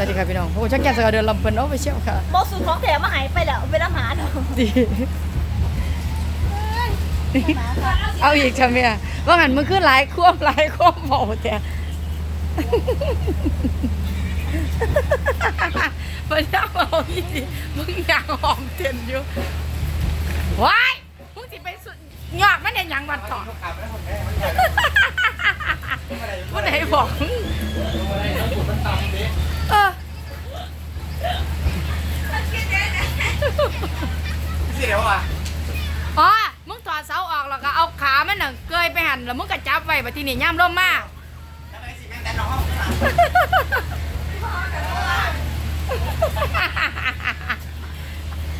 วัสดีค่ะพี่น้องโอ้ชักแก่สกาวเดินลำเพิ่นเอาไปเชี่ยวค่ะบอกสูตรของแถมมาหายไปแล้วไปน้ำหาเนาะดีเอาอีกใช่ไหมอะว่างั้นมึงขึ้นหลายควบหลายควบเมาแต่มันจะเมาอีกมึงอยากหอมเต้นอยู่ว้ายมึงสิไปสุดหยอกมันเนี่ยยังบัดต่อมันไหนบอกมึงเออ เสียวอะ อ๋อ มึงถอดเสาออกแล้วก็เอาขามันน่ะเกยไปหันแล้วมึงก็จั บไว้บัดทีนี้ย่ำร่มมาทำไมสิแม่งแต่น้อง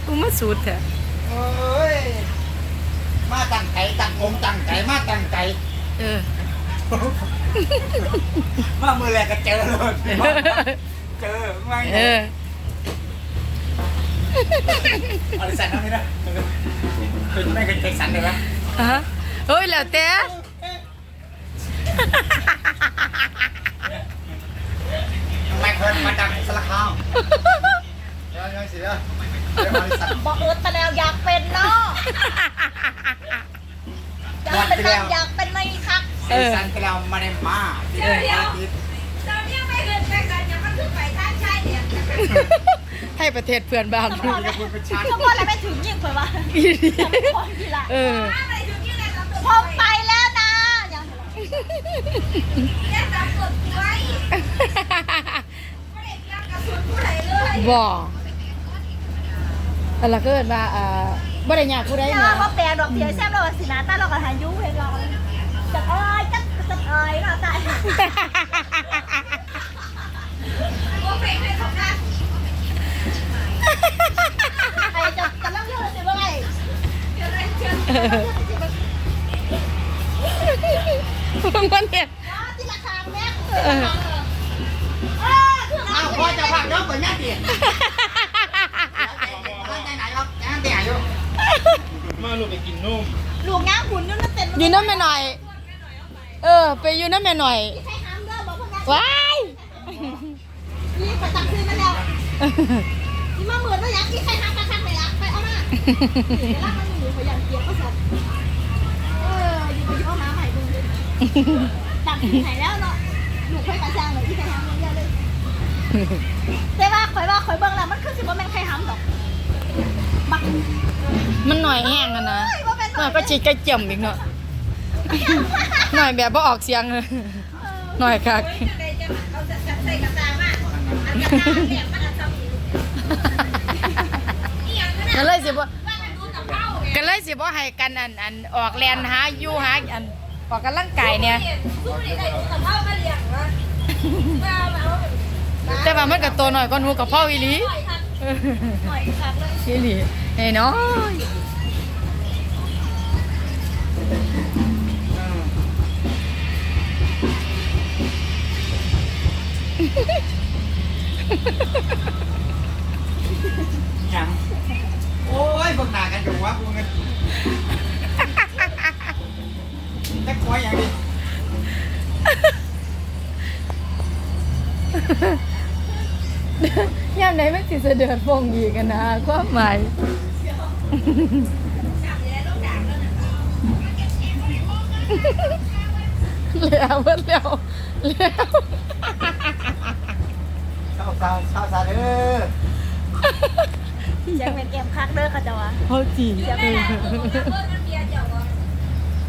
กูมาสูดเถอะเอ้ยมาตั้งใจตั้งองค์ตั้งใจมาตั้งใจเออมามือแรกก็เจอเลยเจอมาเออเอาดิสันทำไม่ได้เป็นแม่กันเจ็กสันเลยไหมอะฮะเฮ้ยแล้วแต่ ทำไมคนมาดังสลักข้าวเดี๋ยวเดี๋ยวสิเดี๋ยวเดี๋ยวเอาดิสันบอกเออตะแนวอยากเป็นเนาะอยากเป็นนางอยากเป็นไม่คักเออสันไปแล้วมาในมาที่ไหนที่ให้ประเทศเพื่อนบ้านสมพรเลยสมพรอะไรไม่ถึงยิ่งเผยวะอีดีสมพรทีละเออพอไปแล้วนะอย่าง บ่อะไรก็เกิดมาอ่าบ่ได้ยากผู้ใดเดี๋ยวเนี่ยเขาแปลดอกเดียวแซ่บเราสินะตาเราก็หายุ่งเพลงเราจักเอ้ยจักจักเอ้ยเราตายไอ้จะกำลังเยอะเลยว่าไงมันเนี่ยที่ราคาแม่เอออ้าวพ่อจะพักเนาะเปิดหน้าเตียงใจไหนครับใจไหนอยู่มาลูกไปกินนุ่มลูกง้างขุนนู่นนั่นเต็มอยู่น้ำแม่หน่อย เออ ไปอยู่น้ำแม่หน่อยใช้ห้ามเด้อบอกพวกนั้นว้ายนี่ไปตักซื้อมาแล้วนี่มาเหมือนว่าอยากที่ใครห้ามคักๆไปละไปเอามาเดี๋ยวลากมันอยู่เขาอยากเกียร์ก็สับเอออยู่ไปเอามาใหม่ดูดิ ตักที่ไหนแล้วเนาะลูกค่อยมาจ้างเลยที่ใครห้ามเยอะเลยแต่ว่าข่อยว่าข่อยเบิ่งแล้วมันคือสิบ่แม่นใครห้ามดอกบักมันหน่อยแห้งอะนะเฮ้ยบ่แม่นหน่อยก็จิกกระเจียมอีกเนาะหน่อยแบบบ่ออกเสียงเลยหน่อยคักก็เลยสิบ่ก็เลยสิบ่ให้กันอันอันออกแลนหาอยู่หาอัน ออกกำลังกายเนี่ยแต่ว่ามันก็โตหน่อยก็หนูกับพ่ออีหลีเอออีหลีเฮ้ยน้อยยังโอ้ยพวกหนากันอยู่วะพวกเงิน แต่คอยอย่างนี้ยามไหนมันสิเสด็จฟงอีกกันนะความหมายแล้วเพิ่นแล้วแล้วเศร้าเศร้าเศร้าเศร้าเด้อยังเป็นเกมคักเด้อค่ะจ้าวะเขาจีเออ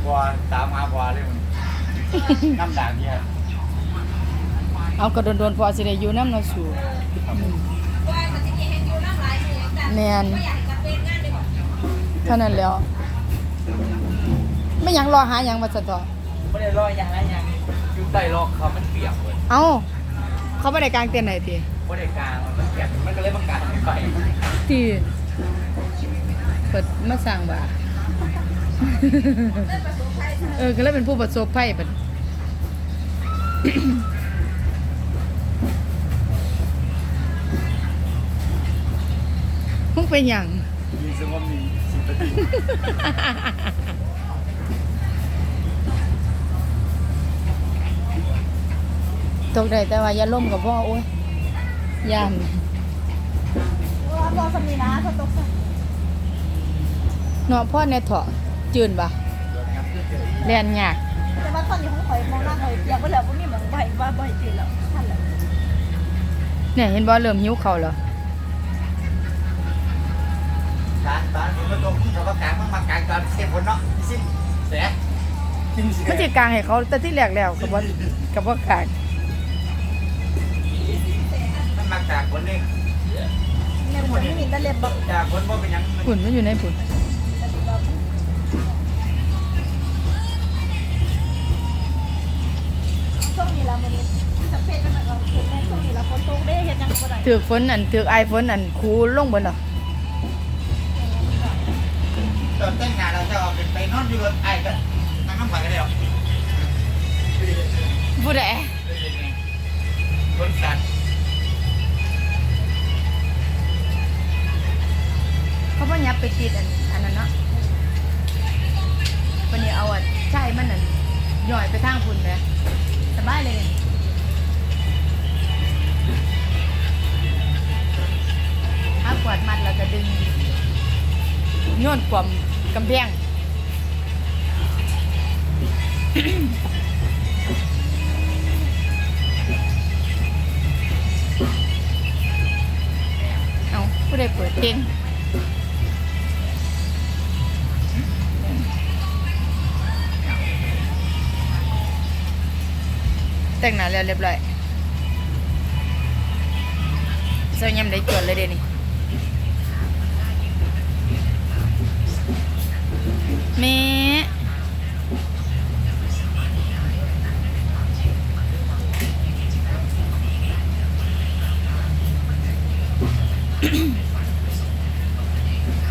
บัวตามมาบัวเลยมันน้ำด่างเนี่ยเอากระโดนโดนๆพอสิได้อยู่น้ำเนาะสู่แมนเท่านั้นแล้ว ไม่หยังรอหาหยังมาสะต่อไม่ได้รอยอย่างไรอย่างอยู่ใต้รอกเขามันเปียกเลยเอ้าเขาไม่ได้กลางเต็นท์ไหนทีไม่ได้กลางมันเปียกมันก็เลยมากลางไม่ไปที่เปิดมาสั่งบ่า เออ ก็เลยเป็นผู้ประสบภัยเป็นมึงเป็นหยังมีสงบมีสิบนาทีตกได้แต่ว่าอย่าล่มกับพ่อโอ้ยย่านว่าบอสมีนะถ้าตกใส่เนาะพ่อเนี่ยเถาะ จืนปะเรียนยากแต่ว่าตอนนี้ของข่อยมองหน้าข่อยอยากไปแล้วก็มีหมองใบว่าใบจีนแล้วท่านแล้วเนี่ยเห็นบ่เริ่มหิวเขาวแล้วการตอนนี้มันตรงเขาก็กางมันมากางตอนเสียผลเนาะสิ้นเสียสิ้นเสียมันสิกลางให้เขาแต่ที่แรกแล้วก็บ่ก็บ่กลางมันมากางผลนึงแม่ผมไม่มีตะเล็บบอกจากผลว่าเป็นยังฝุ่นมันอยู่ในฝุ่น ถือกฝนอันถือกไอายฝนอันคูลงเบิดเหรอตอนแต่งงานเราจะเอาไปนอนอยู่รถไอ้ก็นั่งน้ำไหลกันเลยหรอผู้ใดคนสัตว์เขาบ่ยับไปติดอันอันนั้นเนาะวันนี้เอาอะใช่มันนั่นย่อยไปทางฝุ่นแหมสบายเลย เนี่ยเอากวาดมัดแล้วก็ดึงโยนความกำแพงเอาผู้ใดเปิดเพลงแต่งหน้าแล้วเรียบร้อยเซายังได้จวนเลยเดี๋ยวนี้ แม่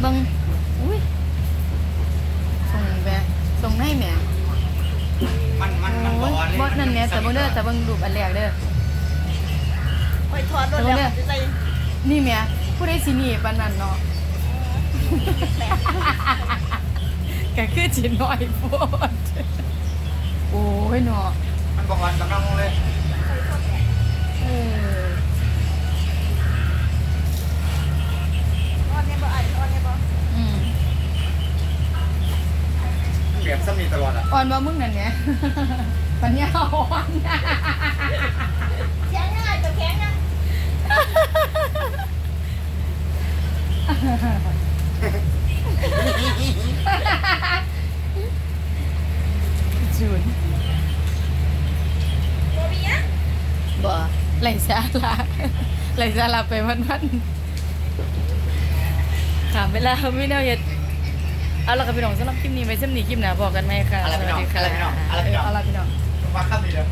เบังอุ้ยส่งแบส่งให้แม่มันมันมันโอ้บ่ยอ่อนเลยบดนั่นเนี่ยแต่เบิ่งเด้อแต่เบิ่งรูปอันแรกเด้อข่อยถอดรถแล้วใจนี่แม่ผู้ใดสิหนี่ปานนั้นเนาะ ก็คือสิน้อยโพดโอ้ยเนาะมันบ่อ่อนกำลังเลยเอออ่อนเนี่ยบ่อ่านอ่อนเนี่ยบ่อืมเปรียบซ้ำนี่ตลอดอะอ่อนบ่มึงนั่นเนี่ยปัญญาอ่อนแข็งง่ายแต่แข็งยัง จูนบ่มีอะบ่ไหลสาระไหลสาระไปวันวันถามเวลาไม่แน่าเฮ็ดเอาละครับพี่น้องสำหรับคลิปนี้ไว้สำหรับนี้คลิปหน้าพอกันไหมค่ะอะไรพี่น้องอะไรพี่น้องอะไรพี่น้องเอาละพี่น้องมาข้ามนี่เลย